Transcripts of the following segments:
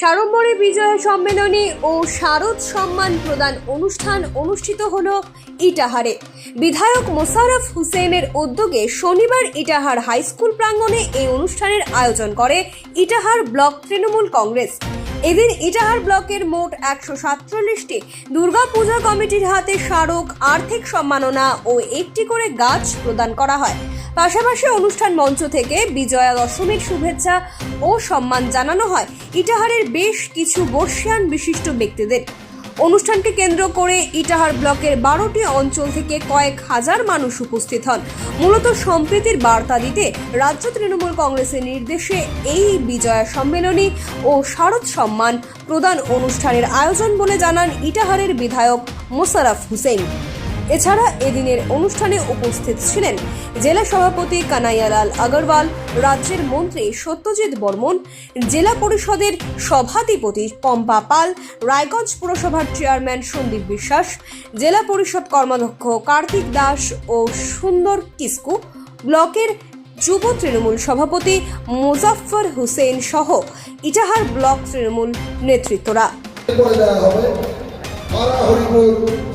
সাড়ম্বরে বিজয় সম্মেলনী ও শারদ সম্মান প্রদান অনুষ্ঠান অনুষ্ঠিত হল ইটাহারে। বিধায়ক মোশারফ হুসেনের উদ্যোগে শনিবার ইটাহার হাই স্কুল প্রাঙ্গণে এই অনুষ্ঠানের আয়োজন করে ইটাহার ব্লক তৃণমূল কংগ্রেস। এদিন ইটাহার ব্লকের মোট একশো সাতচল্লিশটি দুর্গাপূজা কমিটির হাতে স্মারক, আর্থিক সম্মাননা ও একটি করে গাছ প্রদান করা হয়। পাশাপাশি অনুষ্ঠান মঞ্চ থেকে বিজয়া দশমীর শুভেচ্ছা ও সম্মান জানানো হয়। ইটাহারের বেশ কিছু বর্ষিয়ান বিশিষ্ট ব্যক্তিদের। অনুষ্ঠানকে কেন্দ্র করে ইটাহার ব্লকের বারোটি অঞ্চল থেকে কয়েক হাজার মানুষ উপস্থিত হন। মূলত সম্প্রীতির বার্তা দিতে রাজ্য তৃণমূল কংগ্রেসের নির্দেশে এই বিজয়া সম্মেলনী ও শারদ সম্মান প্রদান অনুষ্ঠানের আয়োজন বলে জানান ইটাহারের বিধায়ক মোশাররফ হুসেন। এছাড়া এদিনের অনুষ্ঠানে উপস্থিত ছিলেন জেলা সভাপতি কানাইয়ালাল আগরওয়াল, রাজ্যের মন্ত্রী সত্যজিৎ বর্মন, জেলা পরিষদের সভাধিপতি পম্পা পাল, রায়গঞ্জ পুরসভার চেয়ারম্যান সন্দীপ বিশ্বাস, জেলা পরিষদ কর্মাধ্যক্ষ কার্তিক দাস ও সুন্দর কিস্কু, ব্লকের যুব তৃণমূল সভাপতি মুজাফফর হুসেন সহ ইটাহার ব্লক তৃণমূল নেতৃত্বরা।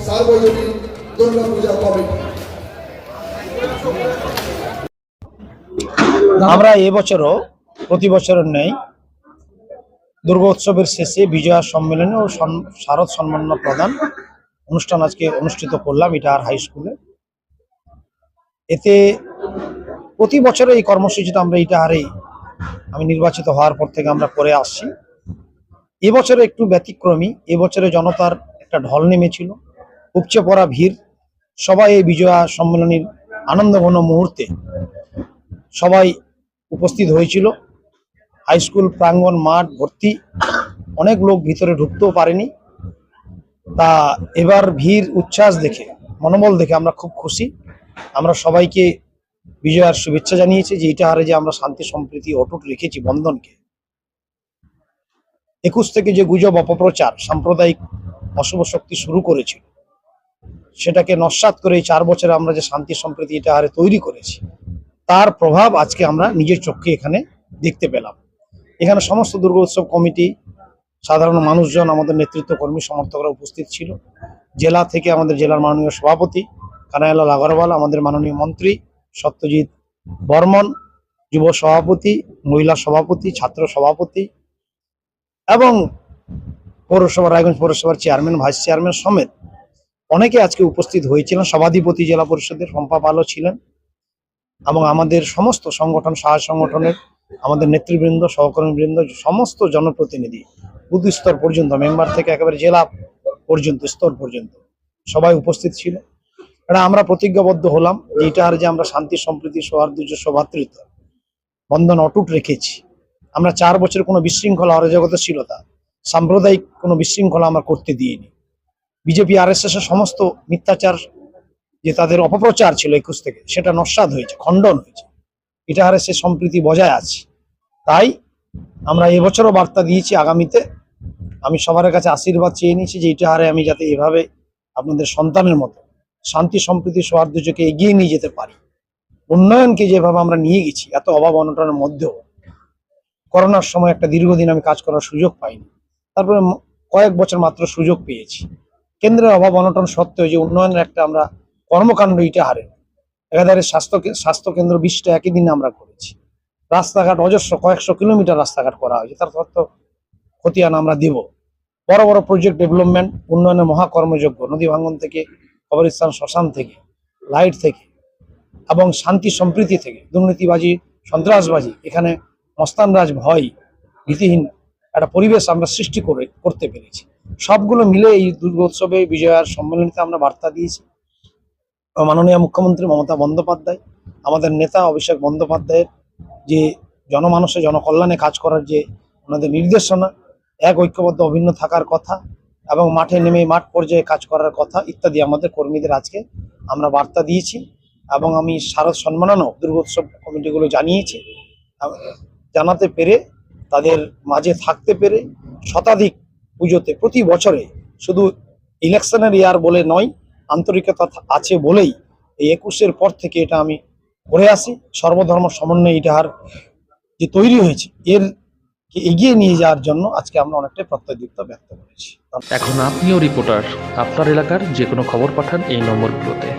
সার্বজনীন দুর্গা পূজা আমরা এবছরও প্রতি বছরের নেই দুর্গোৎসবের শেষে বিজয়া সম্মেলনে ও শারদ সম্মাননা প্রদান অনুষ্ঠান আজকে অনুষ্ঠিত করলাম এটা আর হাই স্কুলে। এতে প্রতি বছরে এই কর্মসূচিটা আমরা ইটাহারেই আমি নির্বাচিত হওয়ার পর থেকে আমরা করে আসছি। এবছরে একটু ব্যতিক্রমী এবছরে জনতার একটা ঢল নেমেছিল। উপচে পড়া ভিড়, সবাই এই বিজয়া সম্মেলনীর আনন্দঘন মুহূর্তে সবাই উপস্থিত হয়েছিল। হাই স্কুল প্রাঙ্গণ মাঠ ভর্তি, অনেক লোক ভিতরে ঢুকতেও পারেনি। তা এবার ভিড়, উচ্ছ্বাস দেখে, মনোবল দেখে আমরা খুব খুশি। আমরা সবাইকে বিজয়ার শুভেচ্ছা জানিয়েছি যে এটা হারে যে আমরা শান্তি, সম্প্রীতি, অটুট রেখেছি বন্ধনকে। একুশ থেকে যে গুজব, অপপ্রচার, সাম্প্রদায়িক অশুভ শক্তি শুরু করেছিল সেটাকে নস্বাত করে এই চার বছরে আমরা যে শান্তি সম্প্রীতি এটা হারে তৈরি করেছি, তার প্রভাব আজকে আমরা নিজের চোখে এখানে দেখতে পেলাম। এখানে সমস্ত দুর্গোৎসব কমিটি, সাধারণ মানুষজন, আমাদের নেতৃত্ব কর্মী, সমর্থকরা উপস্থিত ছিল। জেলা থেকে আমাদের জেলার মাননীয় সভাপতি কানাইলাল আগরওয়াল, আমাদের মাননীয় মন্ত্রী, সত্যজিৎ বর্মন, যুব সভাপতি, মহিলা সভাপতি, ছাত্র সভাপতি এবং পৌরসভা রায়গঞ্জ পৌরসভার চেয়ারম্যান ভাইস চেয়ারম্যান সমেত অনেকে আজকে উপস্থিত হয়েছিলেন, সভাধিপতি জেলা পরিষদের পম্পা পালও ছিলেন এবং আমাদের সমস্ত সংগঠন সাহায্য সংগঠনের আমাদের নেতৃবৃন্দ, সহকর্মীবৃন্দ, সমস্ত জনপ্রতিনিধি, বুথ স্তর পর্যন্ত, মেম্বার থেকে একেবারে জেলা পর্যন্ত, স্তর পর্যন্ত সবাই উপস্থিত ছিল। এটা আমরা প্রতিজ্ঞাবদ্ধ হলাম যে এটার যে আমরা শান্তি, সম্প্রীতি, সৌহার্দ্য, সৌভাতৃত্ব বন্ধন অটুট রেখেছি। আমরা চার বছর কোনো বিশৃঙ্খলা অরাজকতাশীলতা সাম্প্রদায়িক কোনো বিশৃঙ্খলা আমরা করতে দিইনি। বিজেপি আর এর সমস্ত মিথ্যাচার যে তাদের অপপ্রচার ছিল একুশ থেকে, সেটা নস্বাদ হয়েছে, খণ্ডন হয়েছে। এটা হারে সে সম্প্রীতি বজায় আছে। তাই আমরা এবছরও বার্তা দিয়েছি আগামীতে। আমি সবার কাছে আশীর্বাদ চেয়ে নিয়েছি যে এটা হারে আমি যাতে এভাবে আপনাদের সন্তানের মতো শান্তি, সম্প্রীতি, সৌহার্দ্যকে এগিয়ে নিয়ে যেতে পারি। উন্নয়নকে যেভাবে আমরা নিয়ে গেছি, এত অভাব অনটনের মধ্যেও। করোনার সময় একটা দীর্ঘদিন আমি কাজ করার সুযোগ পাইনি। তারপরে কয়েক বছর মাত্র সুযোগ পেয়েছি। কেন্দ্রের অভাব অনটন সত্ত্বেও যে উন্নয়নের একটা আমরা কর্মকাণ্ড ইটা হারে। একাধারে স্বাস্থ্য কে- স্বাস্থ্য কেন্দ্র বিশটা একই দিনে আমরা করেছি। রাস্তাঘাট অজস্র কয়েকশো কিলোমিটার রাস্তাঘাট করা হয়েছে, তার সত্ত্বেও খতিয়ান আমরা দেব। বড় বড় প্রজেক্ট ডেভেলপমেন্ট উন্নয়নের মহাকর্মযোগ্য, নদী ভাঙ্গন থেকে, কবরস্থান শ্মশান থেকে লাইট থেকে, এবং শান্তি সম্প্রীতি থেকে, দুর্নীতিবাজি, সন্ত্রাসবাজি, এখানে মস্তানরাজ ভয়, ভীতিহীন একটা পরিবেশ আমরা সৃষ্টি করে, করতে পেরেছি। সবগুলো মিলে এই দুর্গোৎসবে বিজয়ার সম্মেলনীতে আমরা বার্তা দিয়েছি। মাননীয় মুখ্যমন্ত্রী মমতা বন্দ্যোপাধ্যায়, আমাদের নেতা অভিষেক বন্দ্যোপাধ্যায়ের যে জনমানসে জনকল্যাণে কাজ করার যে ওনাদের নির্দেশনা, এক ঐক্যবদ্ধ অভিন্ন থাকার কথা এবং মাঠে নেমে মাঠ পর্যায়ে কাজ করার কথা ইত্যাদি আমাদের কর্মীদের আজকে আমরা বার্তা দিয়েছি এবং আমি শারদ সম্মাননও দুর্গোৎসব কমিটিগুলো জানিয়েছি। জানাতে পেরে, তাদের মাঝে থাকতে পেরে শতাধিক পুজোতে প্রতি বছরে শুধু ইলেকশনের ইয়ার বলে নয়, আন্তরিকতা আছে বলেই এই একুশের পর থেকে এটা আমি করে আসি। সর্বধর্ম সমন্বয়ে ইটাহার যে তৈরি হয়েছে, এর এগিয়ে নিয়ে যাওয়ার জন্য আজকে আমরা অনেকটাই প্রত্যয়যুক্ত ব্যক্ত করেছি। এখন আপনিও রিপোর্টার আপনার এলাকার যে কোনো খবর পাঠান এই নম্বরগুলোতে।